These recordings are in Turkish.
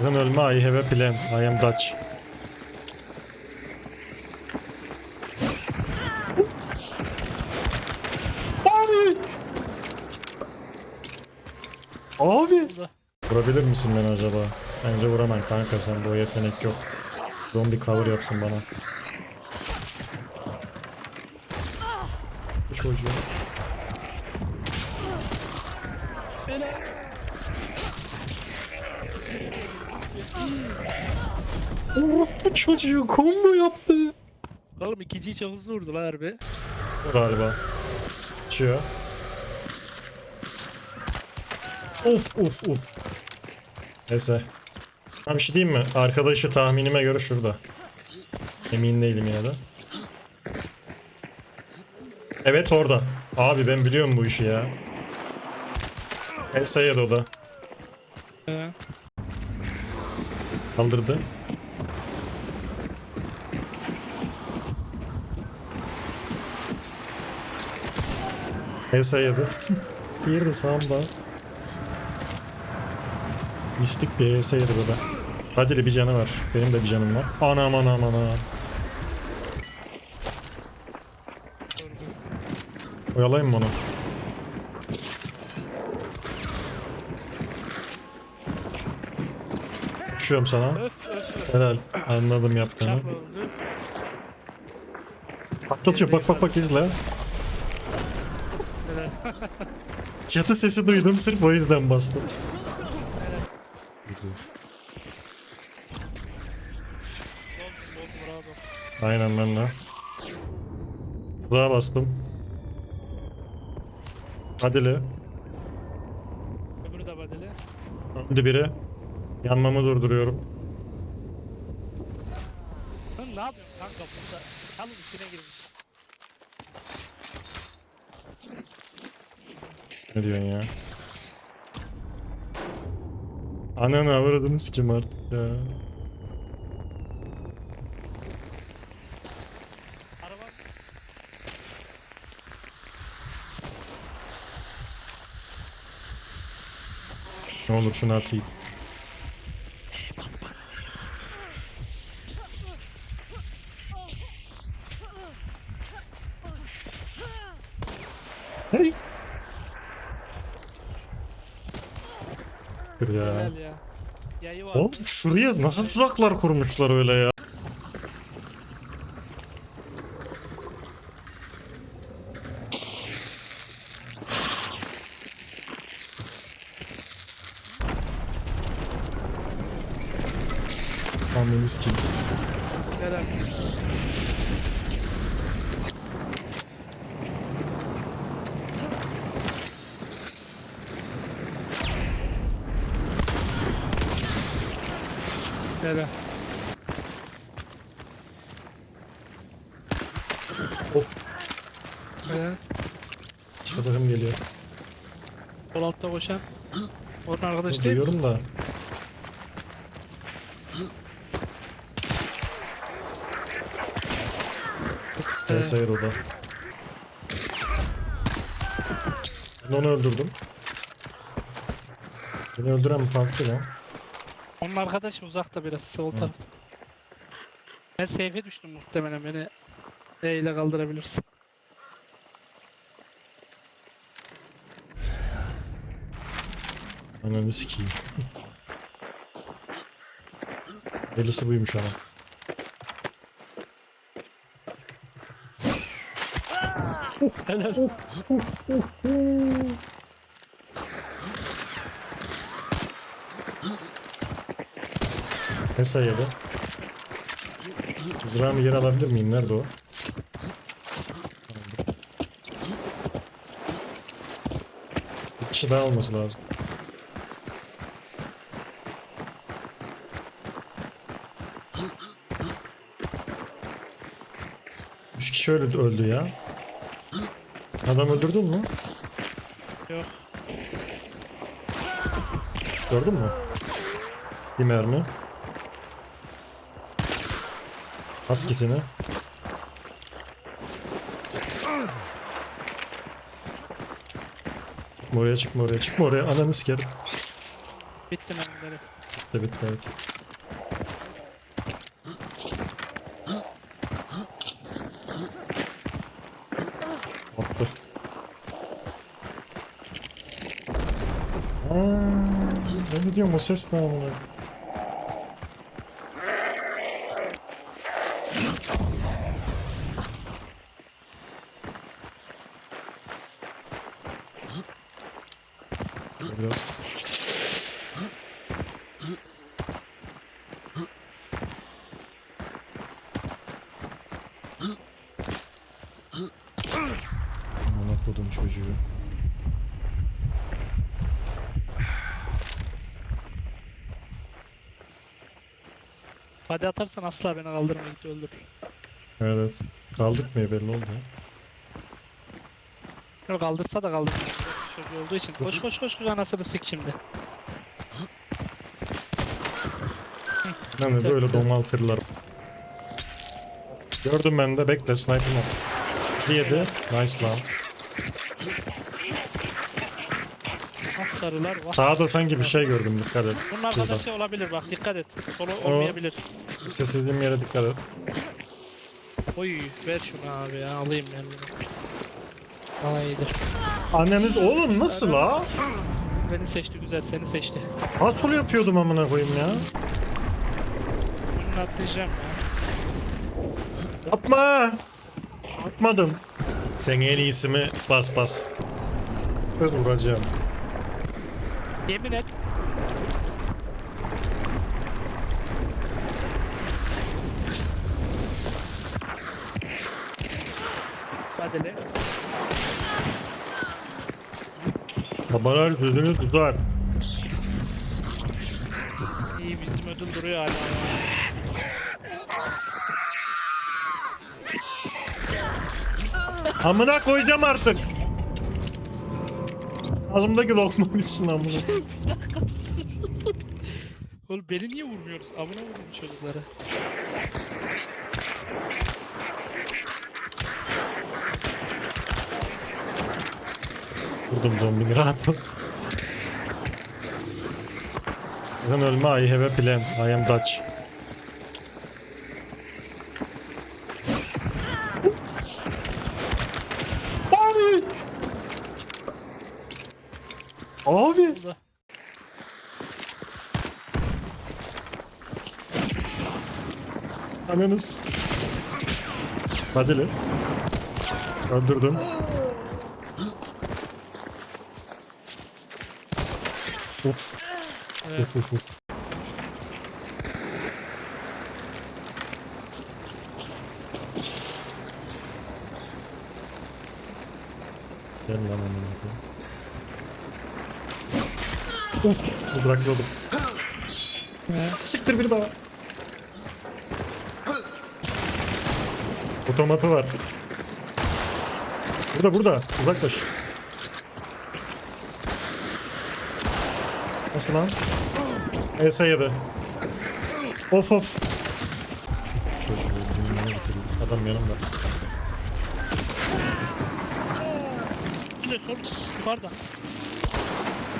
Sakın ölme I have a plan. I am Dutch. Abi! Abi! Vurabilir misin beni acaba? Bence vuramam kanka sen bu yetenek yok. Zombi cover yapsın bana. Bu çocuğu. Bu çocuğu combo yaptı. Oğlum ikinciyi hızlı vurdu lan harbi. Galiba. Açıyor. Of of of. Neyse. Ben bir şey diyeyim mi? Arkadaşı tahminime göre şurada. Emin değilim yine de. Evet orada. Abi ben biliyorum bu işi ya. Elsa'ya o da. He. Kaldırdı. Elsa yedi. Bir sağımda. Mistik bir Elsa yedi burada. Hadi bir canı var. Benim de bir canım var. Anam anam anam. Oyalayayım mı onu? Düşüyorum sana. Öf öf öf. Helal. Anladım yaptığını. Çarpma. Patlatıyor. Bak bak bak izle. Helal. Çatı sesi duydum sırf o yüzden bastım. Bol bol bravo. Aynen ben de. Tuzağa bastım. Hadili. Öbürü de badeli. Öldü biri. Yanmamı durduruyorum. Lan ne yapıyorsun kanka burada? Çalın içine girmiş. Ne diyorsun ya? Ananı avradını sikim artık ya. Araba Ne olur şunu atayım. Hey! Dur ya. helal ya. Yayı var. Oğlum şuraya nasıl tuzaklar kurmuşlar öyle ya? Ananı sikeyim. Helal. Helal. Of. Helal. Çadırım geliyor. Sol altta koşan. Onun arkadaş değil. Duyuyorum da. Evet. hayır o da. Ben onu öldürdüm. Beni öldüren farklı lan. Onun arkadaş uzakta biraz sol tarafta. Ben safe'e düştüm muhtemelen beni E ile kaldırabilirsin. Ananı sikeyim. Elisi buymuş ama. Helal. Ne sayıda? Mızrağımı yer alabilir miyim? Nerede o? Bir kişi daha olması lazım. Üç kişi öldü, öldü ya. Adam öldürdün mü? Yok. Gördün mü? Bir mermi. Pas kitini. Çıkma oraya çıkma oraya çıkma oraya ananı sikerim. Bitti mermileri. Bitti bitti evet. Attı. Aa, ben de diyorum o ses ne amına. Biraz. Amına kodum çocuğu. Hadi atarsan asla beni kaldırmaya gitti öldür. Evet. Kaldık mı belli oldu. Yok kaldırsa da kaldırmıyor. Çocuğu olduğu için. Koş koş koş koş anasını sik şimdi. Çok böyle domaltırlar. Gördüm ben de bekle sniper var. Yedi. Nice lan. Ah sarılar vah. Sağda sanki bir şey gördüm dikkat et. Bunun arkadaşı olabilir bak dikkat et. Solu O- olmayabilir. Sessizliğim yere dikkat et. Oy ver şunu abi ya alayım ben bunu. Aa iyidir. Anneniz oğlum nasıl la? Beni seçti güzel seni seçti. Nasıl yapıyordum amına koyayım ya? Bunu atlayacağım ya. Yapma. Yapmadım. Sen en iyisi mi? Bas bas. Söz vuracağım. Yemin et. Hadi le. Babalar sözünü tutar. İyi bizim ödül duruyor hala ya. Amına koyacağım artık. Ağzımdaki lokma bitsin amına. Oğlum beni niye vurmuyoruz? Amına vurun çocukları. Vurdum zombini rahat ol. Sakın ölme I have a plan. I am Dutch. Abi. Abi. Ananız. Hadi lan. Öldürdüm. Uf. Evet. Uf uf uf. Gel lan koyayım. Uf, mızrakladım. Siktir bir daha. Otomatı var. Burada burada. Uzaklaş. Nasıl lan? ES yedi. Of of. Çocuğu dünyaya bitirdim. Adam yanımda. Bir de sol yukarıda.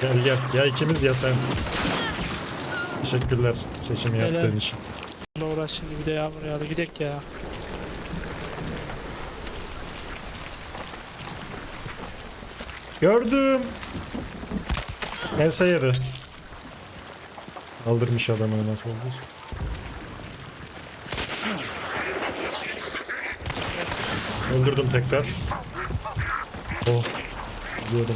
Gel gel. Ya ikimiz ya sen. Teşekkürler seçimi Helal. yaptığın için. Ulan uğraş şimdi bir de yağmur yağdı. Gidek ya. Gördüm. ES yedi. Aldırmış adamı nasıl oldu? Öldürdüm tekrar. Oh. Biliyordum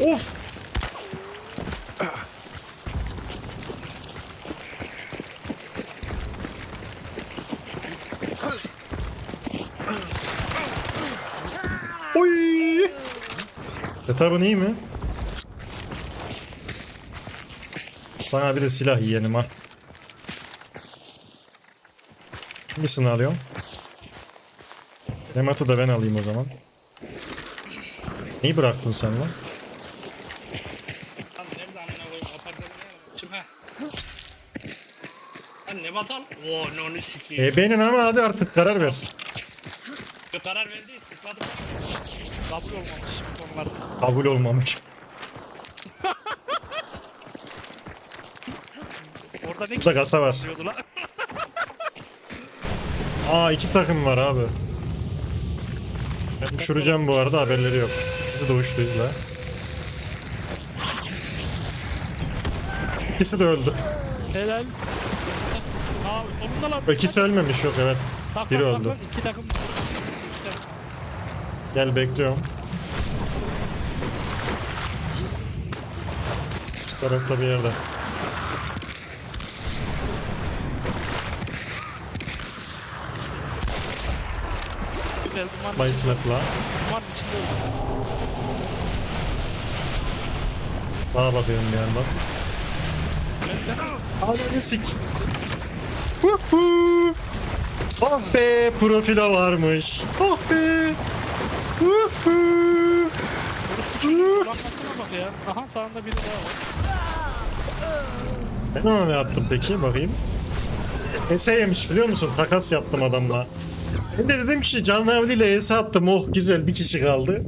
onu. Of! Etabın iyi mi? Sana bir de silah yiyelim ha. Hangisini alıyorum? Nemat'ı da ben alayım o zaman. Neyi bıraktın sen lan? Ne batan? Oo ne onu sikeyim. E benim ama hadi artık karar ver. Karar verdi, tıkladım. Kabul olmamış onlar. Kabul olmamış. Orada ne Burada kasa var. diyordu lan? Aa iki takım var abi. Ben düşüreceğim bu arada haberleri yok. İkisi de uçtu izle. İkisi de öldü. Helal. Aa, lan. İkisi ölmemiş yok evet. Tak, biri tak, tak öldü. lan, İki takım. Gel bekliyorum. Tarafta bir yerde. Güzel duman Bay. İsmet'la. Duman içinde öldü. Bana bakıyorum bir yandan. Ben sen Ananı sik. Huhu. Oh be profilo varmış. Oh be. Huhu. Kulakmasına bak ya. Aha sağında biri daha var. Ben ona ne yaptım peki bakayım. ES yemiş biliyor musun? Takas yaptım adamla. Ben de dedim ki canlı ile ES attım. Oh güzel bir kişi kaldı.